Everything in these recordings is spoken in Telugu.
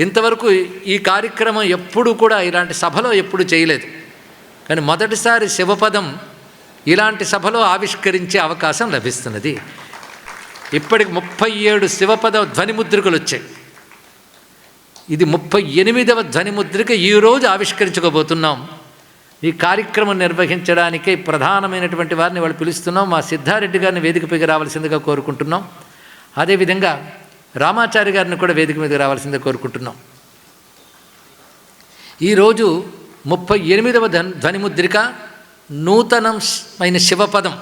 ఇంతవరకు ఈ కార్యక్రమం ఎప్పుడు కూడా ఇలాంటి సభలో ఎప్పుడు చేయలేదు. కానీ మొదటిసారి శివపదం ఇలాంటి సభలో ఆవిష్కరించే అవకాశం లభిస్తున్నది. ఇప్పటికి ముప్పై ఏడు శివపద ధ్వనిముద్రికలు వచ్చాయి. ఇది ముప్పై ఎనిమిదవ ధ్వనిముద్రిక ఈరోజు ఆవిష్కరించుకోబోతున్నాం ఈ కార్యక్రమం నిర్వహించడానికే ప్రధానమైనటువంటి వారిని వాళ్ళు పిలుస్తున్నాం. మా సిద్ధారెడ్డి గారిని వేదికపైకి రావాల్సిందిగా కోరుకుంటున్నాం. అదేవిధంగా రామాచారి గారిని కూడా వేదిక మీదకి రావాల్సిందే కోరుకుంటున్నాం. ఈరోజు ముప్పై ఎనిమిదవ ధన్ ధ్వనిముద్రిక నూతనమైన శివపదం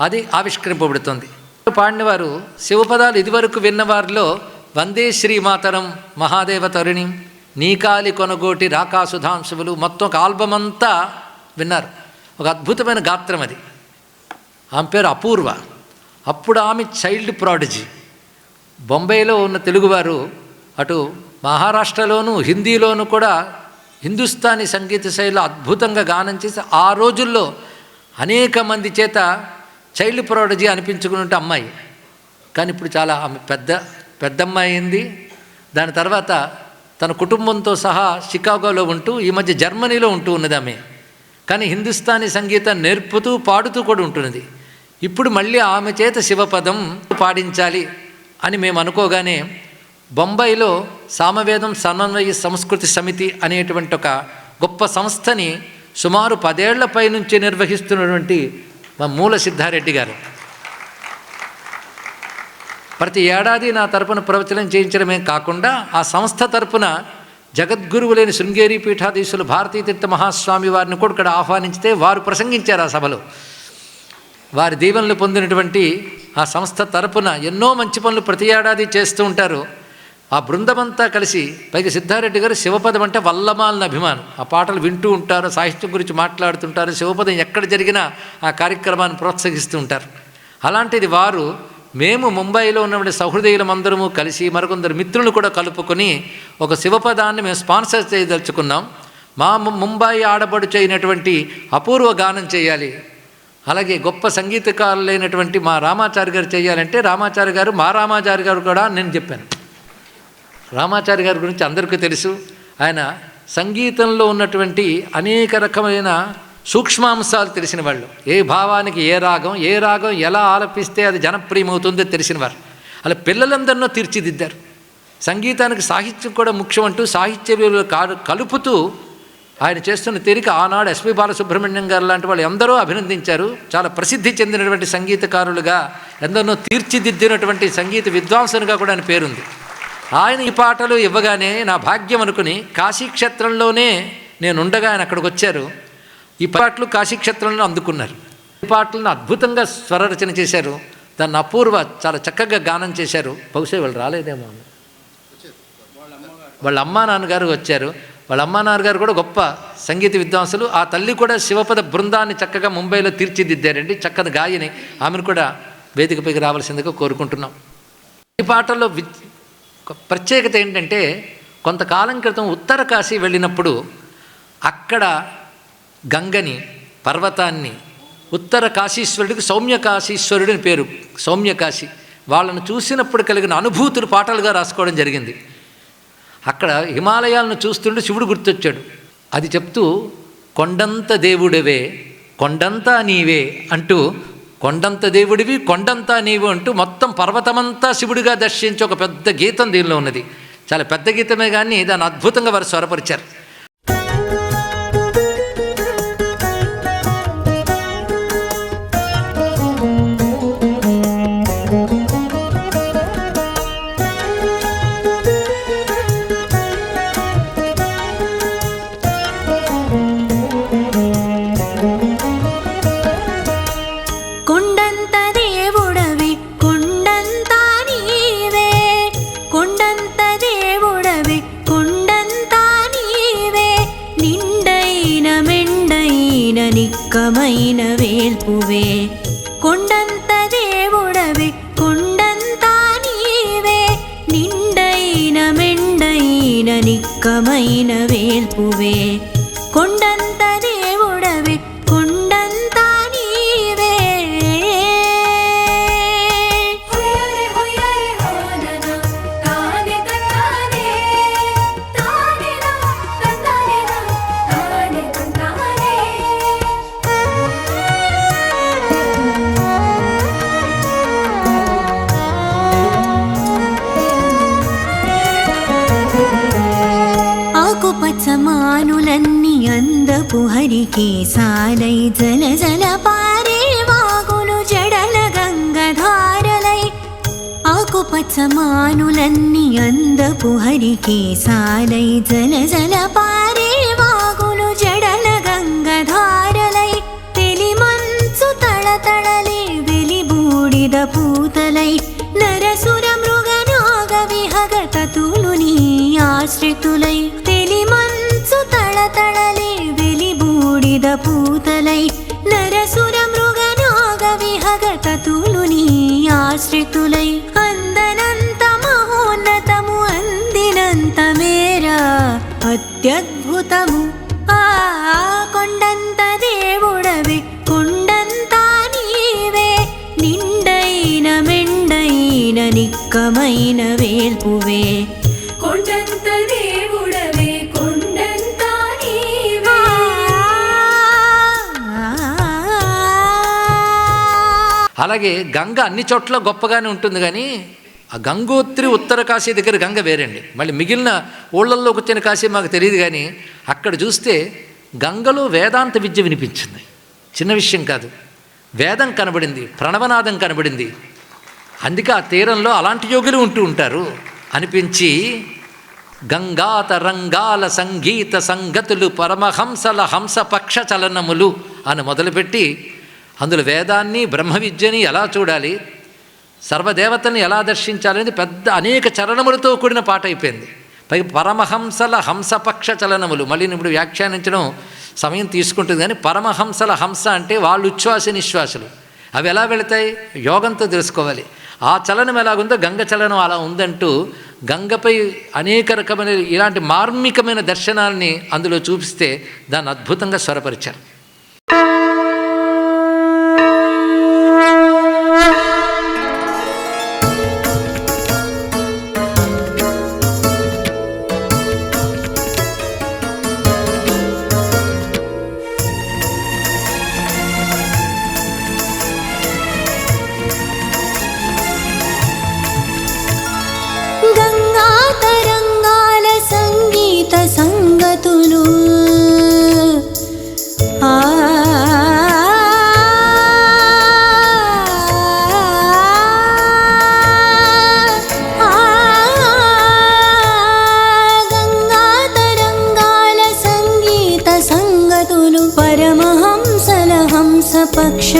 అది ఆవిష్కరింపబడుతుంది. పాడినవారు శివపదాలు ఇదివరకు విన్నవారిలో వందే శ్రీమాతరం మహాదేవ తరుణి నీకాలి కొనగోటి రాకాసుధాంశువులు మొత్తం ఒక ఆల్బమ్ అంతా విన్నారు. ఒక అద్భుతమైన గాత్రం అది. ఆమె పేరు అపూర్వ. అప్పుడు ఆమె చైల్డ్ ప్రాడిజీ. బొంబాయిలో ఉన్న తెలుగువారు అటు మహారాష్ట్రలోను హిందీలోనూ కూడా హిందుస్థానీ సంగీత శైలిలో అద్భుతంగా గానం చేసి ఆ రోజుల్లో అనేక మంది చేత చైల్డ్ ప్రోడజీ అనిపించుకున్నట్టు అమ్మాయి. కానీ ఇప్పుడు చాలా ఆమె పెద్ద పెద్దమ్మాయి అయింది. దాని తర్వాత తన కుటుంబంతో సహా షికాగోలో ఉంటూ ఈ మధ్య జర్మనీలో ఉంటూ ఉన్నది ఆమె. కానీ హిందుస్థానీ సంగీతం నేర్పుతూ పాడుతూ కూడా ఉంటున్నది. ఇప్పుడు మళ్ళీ ఆమె చేత శివపదం పాడించాలి. అని మేము అనుకోగానే బొంబాయిలో సామవేదం సమన్వయ సంస్కృతి సమితి అనేటువంటి ఒక గొప్ప సంస్థని సుమారు పదేళ్ళపై నుంచి నిర్వహిస్తున్నటువంటి మా మూల సిద్ధారెడ్డి గారు. ప్రతి ఏడాది నా తరపున ప్రవచనం చేయించడమే కాకుండా ఆ సంస్థ తరపున జగద్గురువులైన శృంగేరి పీఠాధీశులు భారతీతీర్థ మహాస్వామి వారిని కూడా ఇక్కడ ఆహ్వానించితే వారు ప్రసంగించారు ఆ సభలో. వారి దీవెనలు పొందినటువంటి ఆ సంస్థ తరపున ఎన్నో మంచి పనులు ప్రతి ఏడాది చేస్తూ ఉంటారు. ఆ బృందమంతా కలిసి పైగా సిద్ధారెడ్డి గారు శివపదం అంటే వల్లమాలని అభిమానం. ఆ పాటలు వింటూ ఉంటారు సాహిత్యం గురించి మాట్లాడుతుంటారు శివపదం ఎక్కడ జరిగినా ఆ కార్యక్రమాన్ని ప్రోత్సహిస్తూ ఉంటారు. అలాంటిది వారు మేము ముంబైలో ఉన్నటువంటి సహృదయులమందరము కలిసి మరికొందరు మిత్రులు కూడా కలుపుకొని ఒక శివపదాన్ని మేము స్పాన్సర్ చేయదలుచుకున్నాం. మా ముంబై ఆడబడుచు అయినటువంటి అపూర్వ గానం చేయాలి. అలాగే గొప్ప సంగీతకారులైనటువంటి మా రామాచారి గారు చేయాలంటే రామాచారి గారు మా రామాచారి గారు కూడా నేను చెప్పాను. రామాచారి గారి గురించి అందరికీ తెలుసు. ఆయన సంగీతంలో ఉన్నటువంటి అనేక రకమైన సూక్ష్మాంశాలు తెలిసిన వాళ్ళు ఏ భావానికి ఏ రాగం ఏ రాగం ఎలా ఆలపిస్తే అది జనప్రియమవుతుందో తెలిసిన వారు అలా పిల్లలందరినో తీర్చిదిద్దారు. సంగీతానికి సాహిత్యం కూడా ముఖ్యం అంటూ సాహిత్య కలుపుతూ ఆయన చేస్తున్న తీరిక ఆనాడు ఎస్పి బాలసుబ్రహ్మణ్యం గారు లాంటి వాళ్ళు ఎందరో అభినందించారు. చాలా ప్రసిద్ధి చెందినటువంటి సంగీతకారులుగా ఎందరో తీర్చిదిద్దినటువంటి సంగీత విద్వాంసునిగా కూడా ఆయన పేరుంది. ఆయన ఈ పాటలు ఇవ్వగానే నా భాగ్యం అనుకుని కాశీక్షేత్రంలోనే నేను ఉండగా ఆయన అక్కడికి వచ్చారు. ఈ పాటలు కాశీక్షేత్రంలో అందుకున్నారు. ఈ పాటలను అద్భుతంగా స్వరరచన చేశారు. దాన్ని అపూర్వ చాలా చక్కగా గానం చేశారు. బహుశా వాళ్ళు రాలేదేమో వాళ్ళ అమ్మా నాన్నగారు వచ్చారు. వాళ్ళ అమ్మా గారు కూడా గొప్ప సంగీత విద్వాంసులు. ఆ తల్లి కూడా శివపద బృందాన్ని చక్కగా ముంబైలో తీర్చిదిద్దారండి. చక్కని గాయని ఆమెను కూడా వేదికపైకి రావాల్సిందిగా కోరుకుంటున్నాం. ఈ పాటల్లో వి ప్రత్యేకత ఏంటంటే కొంతకాలం క్రితం ఉత్తర కాశీ వెళ్ళినప్పుడు అక్కడ గంగని పర్వతాన్ని ఉత్తర కాశీశ్వరుడికి సౌమ్య కాశీశ్వరుడు పేరు. సౌమ్య కాశీ. వాళ్ళను చూసినప్పుడు కలిగిన అనుభూతులు పాటలుగా రాసుకోవడం జరిగింది. అక్కడ హిమాలయాలను చూస్తుంటే శివుడు గుర్తొచ్చాడు. అది చెప్తూ కొండంత దేవుడివే కొండంతా నీవే అంటూ కొండంత దేవుడివి కొండంతా నీవు అంటూ మొత్తం పర్వతమంతా శివుడిగా దర్శించి ఒక పెద్ద గీతం దీనిలో ఉన్నది. చాలా పెద్ద గీతమే కానీ దాన్ని అద్భుతంగా వారు స్వరపరిచారు. నిక్కమైన వేల్పువే కొండంత దేవుడవి కొండంత నీవే నిండైన మెండైన నిక్కమైన వేల్పువే హరికి సాలై జల జల పారే వాగులు జడల గంగధారలై. ఆకుపచ్చమానులన్నీ అందపు హరికి సాలై జల జల పారే వాగులు జడల గంగధారలై. తెలిమంచు తళతళలే వెలిబూడిద పూతలై. నరసుర మృగ నాగ విహగ తతులు నీ ఆశ్రితులై. తెలి తెలిమంచు తళతళలే వెలిబూడిద పూతలై నరసుర మృగనాగ విహగత తులుని ఆశ్రితులై అందనంత మహోన్నతము అందినంత మేరా అత్యద్భుతము. ఆ కొండంత దేవుడవే కొండంత నీవే. నిండైన మెండైన నిక్కమైన వేల్పువే. కొండంత అలాగే గంగ అన్ని చోట్ల గొప్పగానే ఉంటుంది కానీ ఆ గంగోత్రి ఉత్తర కాశీ దగ్గర గంగ వేరండి. మళ్ళీ మిగిలిన ఊళ్ళల్లోకి వచ్చిన కాశీ మాకు తెలియదు కానీ అక్కడ చూస్తే గంగలో వేదాంత విద్య వినిపించింది. చిన్న విషయం కాదు. వేదం కనబడింది ప్రణవనాదం కనబడింది. అందుకే ఆ తీరంలో అలాంటి యోగులు ఉంటూ ఉంటారు. అనిపించి గంగాత రంగాల సంగీత సంగతులు పరమహంసల హంసపక్ష చలనములు అని మొదలుపెట్టి అందులో వేదాన్ని బ్రహ్మ విద్యని ఎలా చూడాలి సర్వదేవతల్ని ఎలా దర్శించాలనేది పెద్ద అనేక చలనములతో కూడిన పాట అయిపోయింది. పై పరమహంసల హంసపక్ష చలనములు మళ్ళీ ఇప్పుడు వ్యాఖ్యానించడం సమయం తీసుకుంటుంది కానీ పరమహంసల హంస అంటే వాళ్ళు ఉచ్ఛ్వాస నిశ్వాసలు. అవి ఎలా వెళతాయి? యోగంతో తెలుసుకోవాలి. ఆ చలనం ఎలాగుందో గంగ చలనం అలా ఉందంటూ గంగపై అనేక రకమైన ఇలాంటి మార్మికమైన దర్శనాల్ని అందులో చూపిస్తే దాన్ని అద్భుతంగా స్వరపరిచారు. హంస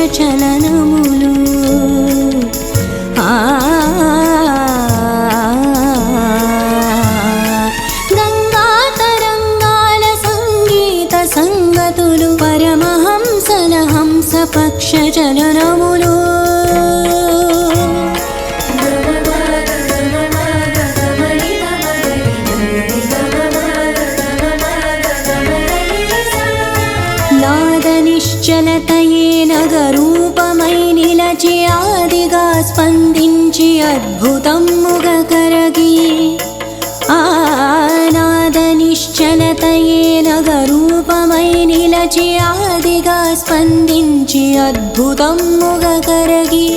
స్పందించి అద్భుతముగ కరగి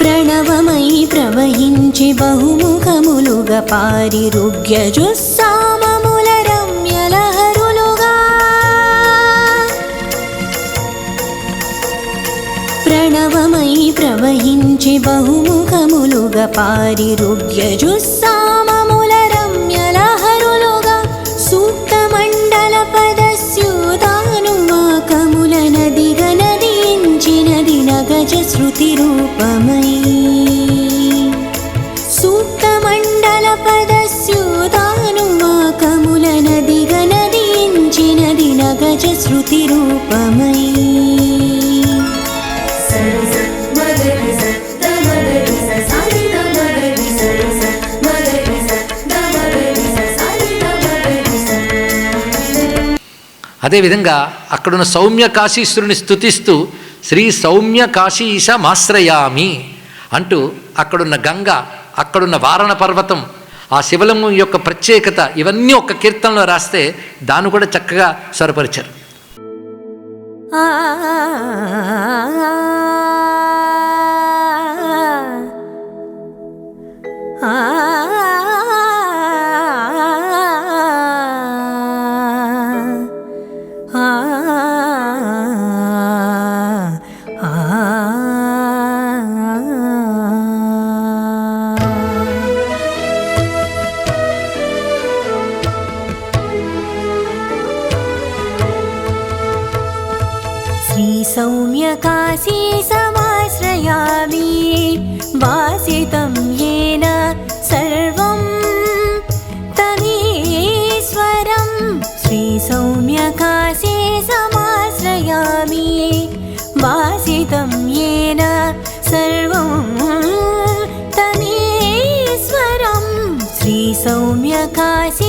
ప్రణవమై ప్రవహించి బహుముఖములుగా పారిరుగ్య జుస్సామముల రమ్యలహరులుగా ప్రణవమై ప్రవహించి బహుముఖములుగా పారిరుగ్య జుస్సామముల రమ్యలహరులుగా సూక్త మండల పదస్యూతానువాకముల నదిగ నదించినది నగజ శృతి రూపమై. సూక్తమండల మండల పదస్యూతానువాకముల నదిగ నదించినది నగజ శృతి రూపమై. అదేవిధంగా అక్కడున్న సౌమ్య కాశీశ్వరుని స్తుతిస్తూ శ్రీ సౌమ్య కాశీశ మాశ్రయామి అంటూ అక్కడున్న గంగ అక్కడున్న వారణ పర్వతం ఆ శివలింగం యొక్క ప్రత్యేకత ఇవన్నీ ఒక కీర్తనలో రాస్తే దాన్ని కూడా చక్కగా స్వరపరిచారు ఆ सौम्यकाशी समाश्रयामि वासितं येन सर्वं तमीश्वरं श्रीसौम्यकाशी समाश्रयामि वासितं येन सर्वं तमीश्वरं श्रीसौम्यकाशी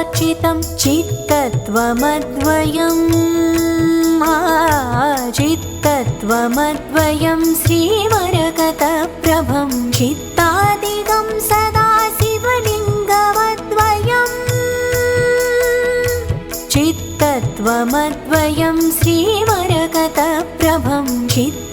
चितं चित्तत्वमद्वयं चित्तत्वमद्वयं श्रीवरकतप्रभञ्जित्तादिकं सदा शिवलिङ्गमद्वयम् चित्तत्वमद्वयं श्रीवरकतप्रभञ्झित्त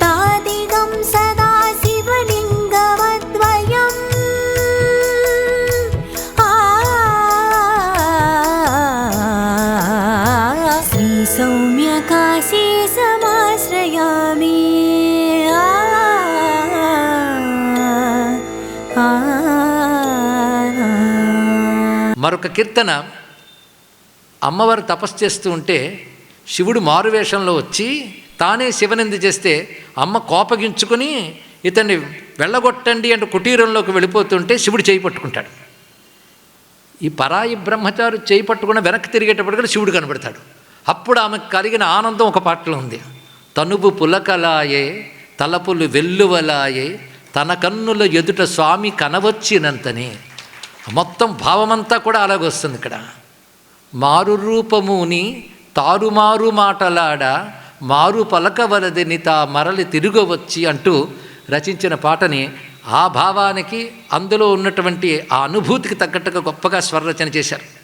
మరొక కీర్తన అమ్మవారు తపస్సు చేస్తూ ఉంటే శివుడు మారువేషంలో వచ్చి తానే శివనింది చేస్తే అమ్మ కోపగించుకుని ఇతన్ని వెళ్ళగొట్టండి అంటూ కుటీరంలోకి వెళ్ళిపోతుంటే శివుడు చేయి పట్టుకుంటాడు. ఈ పరాయి బ్రహ్మచారి చేయి పట్టుకున్న వెనక్కి తిరిగేటప్పటికీ శివుడు కనబడతాడు. అప్పుడు ఆమెకు కలిగిన ఆనందం ఒక పాటలో ఉంది. తనుపు పులకలాయే తలపులు వెల్లువలాయే తన కన్నుల ఎదుట స్వామి కనవచ్చినంతనే మొత్తం భావమంతా కూడా అలాగే వస్తుంది ఇక్కడ. మారు రూపముని తారుమారు మాటలాడ మారు పలకవలదని తా మరలి తిరుగవచ్చి అంటూ రచించిన పాటని ఆ భావానికి అందులో ఉన్నటువంటి ఆ అనుభూతికి తగ్గట్టుగా గొప్పగా స్వరరచన చేశారు.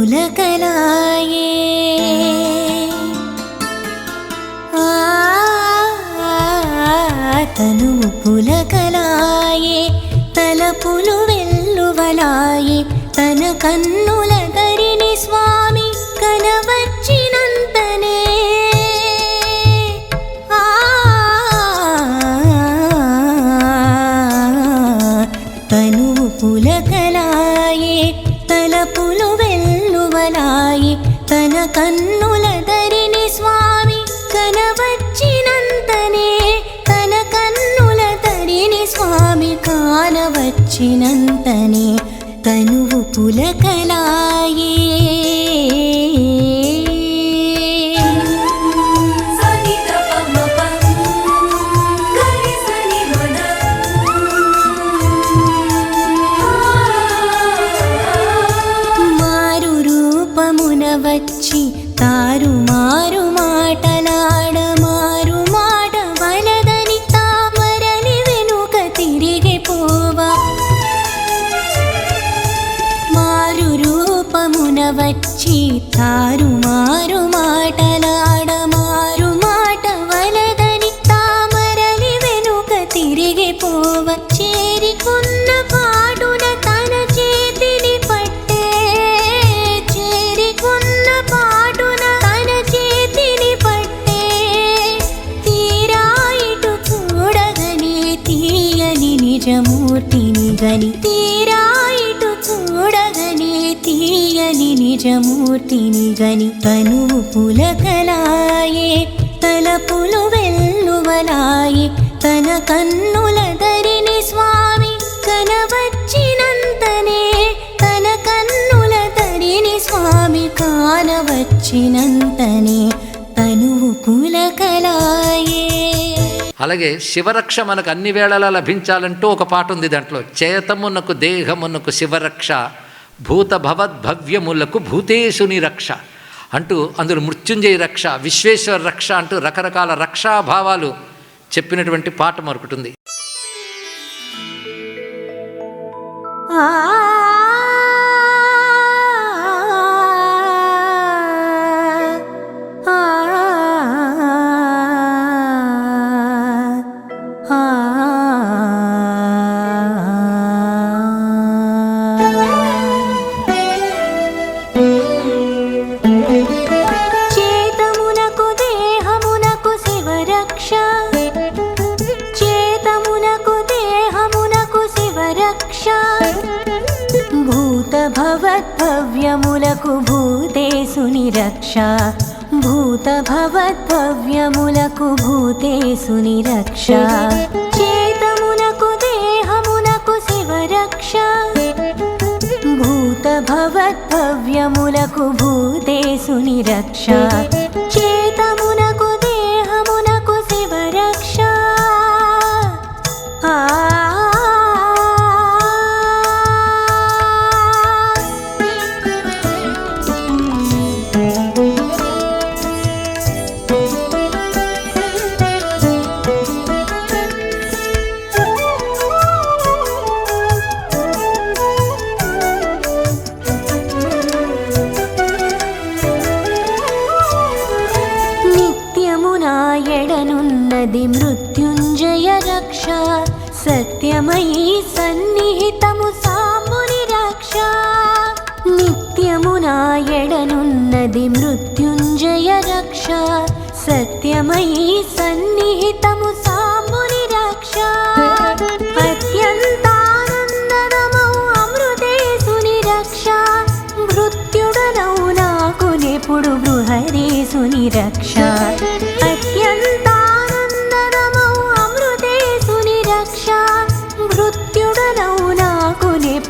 పులకలాయే ఆ, పులకలాయే. తలపులు వెల్లువలాయే. తన కన్నుల ధరిని స్వా తిరిగి పోవా. మారు రూపమున వచ్చి తారు నిజమూర్తిని గని తనువు పులకలాయే తలపులు వెల్లువలాయి తన కన్నులదరిని స్వామి కనవచ్చినంతనే తన కన్నులదరిని స్వామి కానవచ్చినంతనే తనువు పులకలాయే అలాగే శివరక్ష మనకు అన్ని వేళలా లభించాలంటూ ఒక పాట ఉంది దాంట్లో చేతమునకు దేహమునకు శివరక్ష. భూతభవద్భవ్యములకు భూతేశుని రక్ష అంటూ అందులో మృత్యుంజయ రక్ష విశ్వేశ్వర రక్ష అంటూ రకరకాల రక్షాభావాలు చెప్పినటువంటి పాట మరొకటి ఉంది. భూతభవద్భవ్యములకు భూత భవద్భవ్యములకు భూతేశుని రక్ష భూత భవద్భవ్యములకు రక్ష చేతమునకు దేహమునకు శివరక్ష. భూతభవద్భవ్యములకు భవద్భవ్యములకు భూతేశుని రక్ష చేతమునకు ఎడనున్నది మృత్యుంజయ రక్ష. సత్యమయీ సన్నిహితము సాంబుని రక్ష. నిత్యమునా ఎడనున్నది మృత్యుంజయ రక్ష. సత్యమయీ సన్నిహితము సాంబుని రక్ష. అత్యంతానందమౌ అమృతేశుని రక్ష. మృత్యుడనౌ నాకు నెప్పుడు బృహదేశుని రక్ష. అత్యంతానందమౌ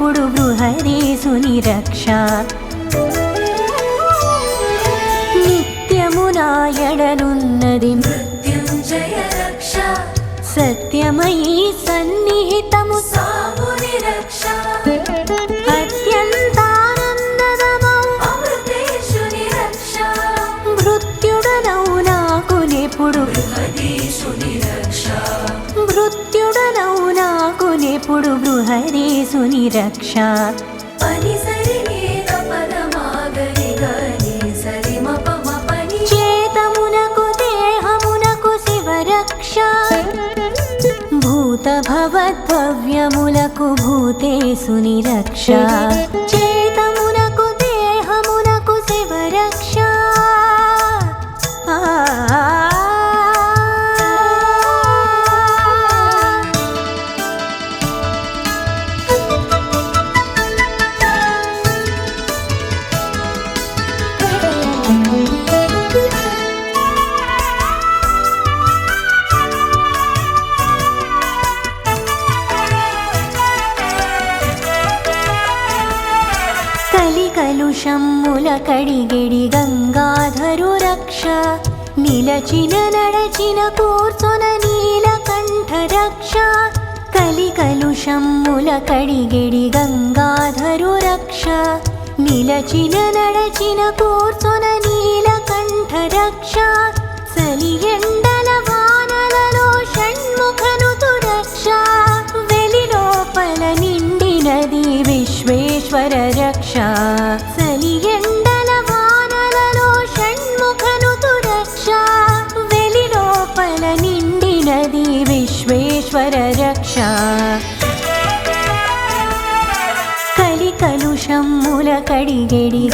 నాకు నెప్పుడు బృహదేశుని రక్ష నిత్యమునాయడనున్నది మృత్యుంజయ రక్ష సత్యమయీ సన్నిహితము బృహదేశుని రక్ష చేతమునకు దేహమునకు శివరక్ష భూత భవద్భవ్యములకు భూతేశుని రక్ష కలికలుషమ్ముల కడిగెడి గంగాధరు రక్ష. నిలచిన నడచిన కూర్చొన నీలకంఠ రక్ష. కలికలుషమ్ముల కడిగెడి గంగాధరు రక్ష. నిలచిన నడచిన కూర్చొన నీలకంఠ రక్ష. సలి ఎండల వానలలో షణ్ముఖను తురక్ష వెలి లోపల నిండినది విశ్వేశ్వర రక్ష. రక్ష కలుషమ్ముల కడిగడి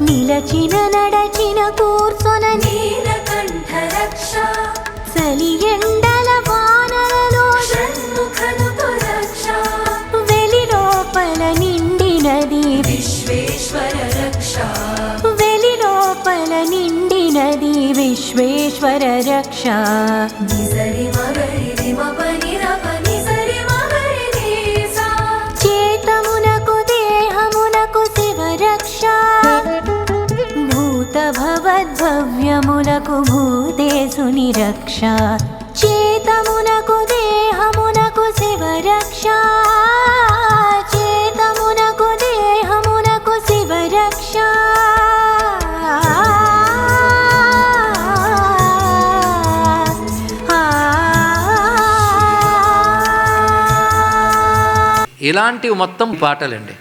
నిలచిన నడచిన కూర్చొన చలి ఎండల వానలలో వెలి లోపల నిండినది వెలి లోపల నిండినది విశ్వేశ్వర రక్ష భవద్భవ్యములకు భూతేశుని రక్ష చేతమునకు దేహమునకు శివ రక్షా చేతమునకు దేహమునకు శివ ఇలాంటివి మొత్తం పాటలండి.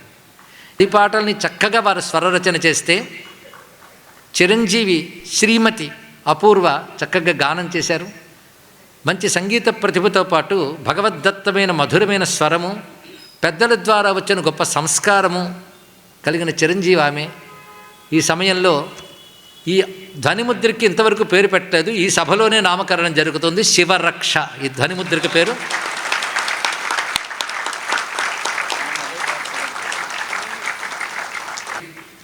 ఈ పాటల్ని చక్కగా వారు స్వరరచన చేస్తే చిరంజీవి శ్రీమతి అపూర్వ చక్కగా గానం చేశారు. మంచి సంగీత ప్రతిభతో పాటు భగవద్దత్తమైన మధురమైన స్వరము పెద్దల ద్వారా వచ్చిన గొప్ప సంస్కారము కలిగిన చిరంజీవి ఆమె. ఈ సమయంలో ఈ ధ్వనిముద్రకి ఇంతవరకు పేరు పెట్టలేదు. ఈ సభలోనే నామకరణం జరుగుతుంది. శివరక్ష ఈ ధ్వనిముద్రకి పేరు.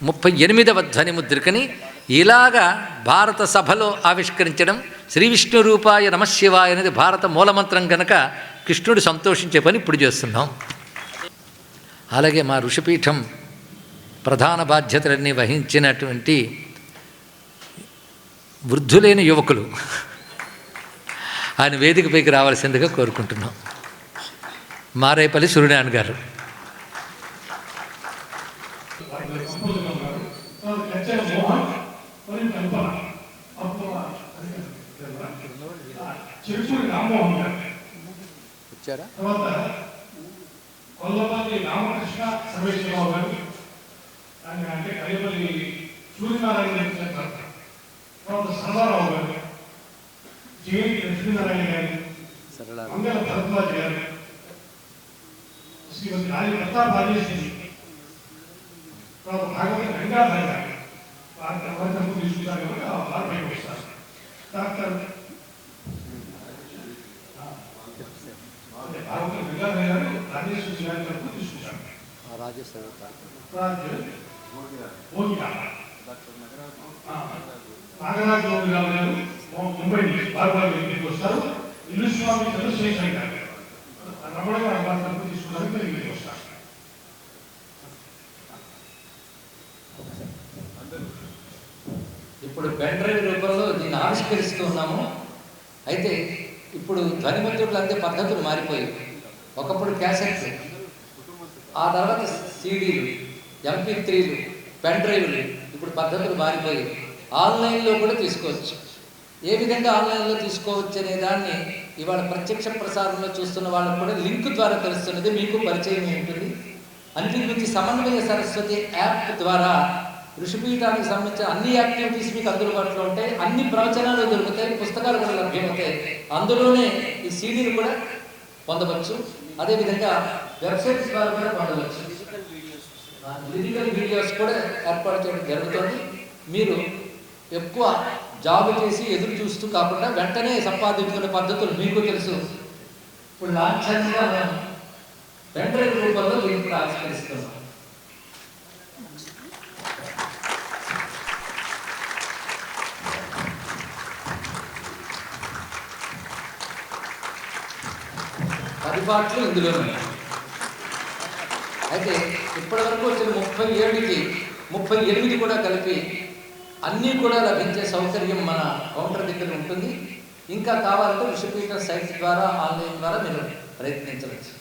ముప్పై ఎనిమిదవ ధ్వని ముద్రికని ఇలాగా భారత సభలో ఆవిష్కరించడం శ్రీ విష్ణు రూపాయ నమశివాయ అనేది భారత మూలమంత్రం కనుక కృష్ణుడు సంతోషించే పని ఇప్పుడు చేస్తున్నాం. అలాగే మా ఋషిపీఠం ప్రధాన బాధ్యతలన్నీ వహించినటువంటి వృద్ధులైన యువకులు ఆయన వేదికపైకి రావాల్సిందిగా కోరుకుంటున్నాం. మారేపల్లి సూర్యనారాయణ గారు. తర్వాత కొల్లపల్లి రామకృష్ణ సర్వేశ్వరరావు గారు ఆయన అంటే కలిపల్లి సూర్యనారాయణ గారు తర్వాత. సరదారావు గారు జేడి లక్ష్మీనారాయణ గారు మంగళ భరద్వాజ్ గారు శ్రీమతి రాజు ప్రతాప్ రాజేశ్వరి తర్వాత భాగవత గంగాధర్ గారు. వారి వారి తీసుకుంటారు కనుక వారిపై వస్తారు. డాక్టర్ అదే భాగవత గంగాధర్ గారు రాజేశ్వరి గారి వరకు తీసుకుంటారు రాజు భోగిరా గారు ముంబై నుంచి బార్బార్ ఇంటికి వస్తారు ఇల్లు స్వామి చంద్రశేఖర్ గారు రమణ గారు వారి తీసుకున్నారు ఇక్కడ ఇంటికి వస్తారు ఇప్పుడు పెన్ డ్రైవ్ రూపంలో దీన్ని ఆవిష్కరిస్తూ ఉన్నాము. అయితే ఇప్పుడు ధ్వనిముద్రకులు అంతే పద్ధతులు మారిపోయాయి. ఒకప్పుడు క్యాసెట్స్ ఆ తర్వాత సీడీలు ఎంపీ త్రీలు పెన్ డ్రైవ్లు ఇప్పుడు పద్ధతులు మారిపోయాయి ఆన్లైన్లో కూడా తీసుకోవచ్చు. ఏ విధంగా ఆన్లైన్లో తీసుకోవచ్చు అనే దాన్ని ఇవాళ ప్రత్యక్ష ప్రసారంలో చూస్తున్న వాళ్ళకు కూడా లింక్ ద్వారా తెలుస్తున్నది మీకు పరిచయం ఉంటుంది. అన్నిటి సమన్వయ సరస్వతి యాప్ ద్వారా ఋషిపీఠానికి సంబంధించిన అన్ని యాక్టివిటీస్ మీకు అందుబాటులో ఉంటాయి. అన్ని ప్రవచనాలు దొరుకుతాయి పుస్తకాలు కూడా లభ్యమవుతాయి. అందులోనే ఈ సీడీలు కూడా పొందవచ్చు అదేవిధంగా వెబ్సైట్స్ ద్వారా కూడా పొందవచ్చు లిరికల్ వీడియోస్ కూడా ఏర్పాటు చేయడం జరుగుతుంది. మీరు ఎక్కువ జాబ్ చేసి ఎదురు చూస్తూ కాకుండా వెంటనే సంపాదించుకునే పద్ధతులు మీకు తెలుసు. ఇప్పుడు లాంఛనంగా మనం వెంటనే రూపంలో దీన్ని ఆవిష్కరిస్తున్నాం. పది ఇందులో ఉన్నాయి. అయితే ఇప్పటివరకు వచ్చిన ముప్పై ఏడుకి ముప్పై ఎనిమిది కూడా కలిపి అన్నీ కూడా లభించే సౌకర్యం మన కౌంటర్ దగ్గర ఉంటుంది. ఇంకా కావాలంటే విశ్వపీఠ సైట్ ద్వారా ఆన్లైన్ ద్వారా మీరు ప్రయత్నించవచ్చు.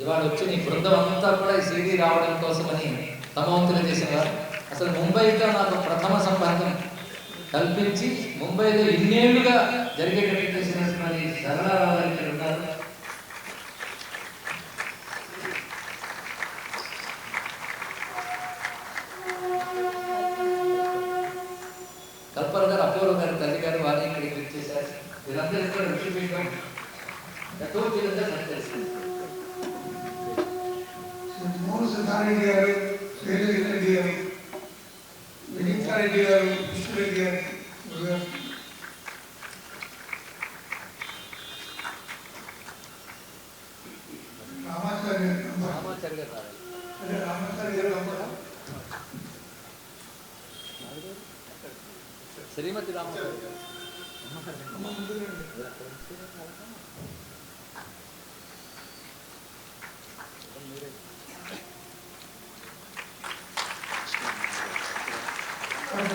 ఇవాళ వచ్చిన ఈ బృందం అంతా కూడా ఈ సీడీ రావడం కోసమని తమ వంతులు చేసేవారు. అసలు ముంబైతో నాకు ప్రథమ సంబంధం కల్పించి ముంబైలో ఇన్నేళ్ళుగా జరిగేటట్టు చేసినటువంటి సరళారావు గారు ఇక్కడ ఉన్నారు. కల్పన గారు అపూర్వ గారు తల్లి గారు వారి ఇక్కడికి వచ్చేసారు. వీరందరూ కూడా ఋషిపీఠం యథోచితంగా సత్కరిస్తారు మోహన్ గారు శ్రీమతి రామ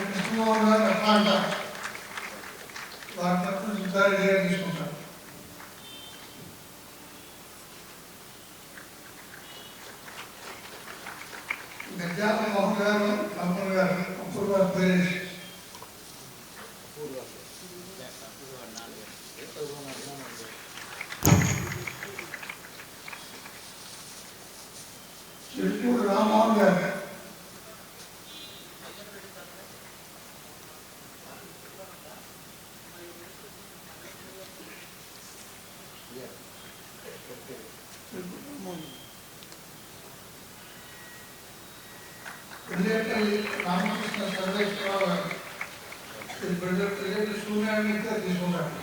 కృష్ణమోహన్ గారు అట్లా వారి తరఫున యుద్ధాలు రామకృష్ణ సర్వేశ్వరరావు సూర్యాన్ని తీసుకున్నాడు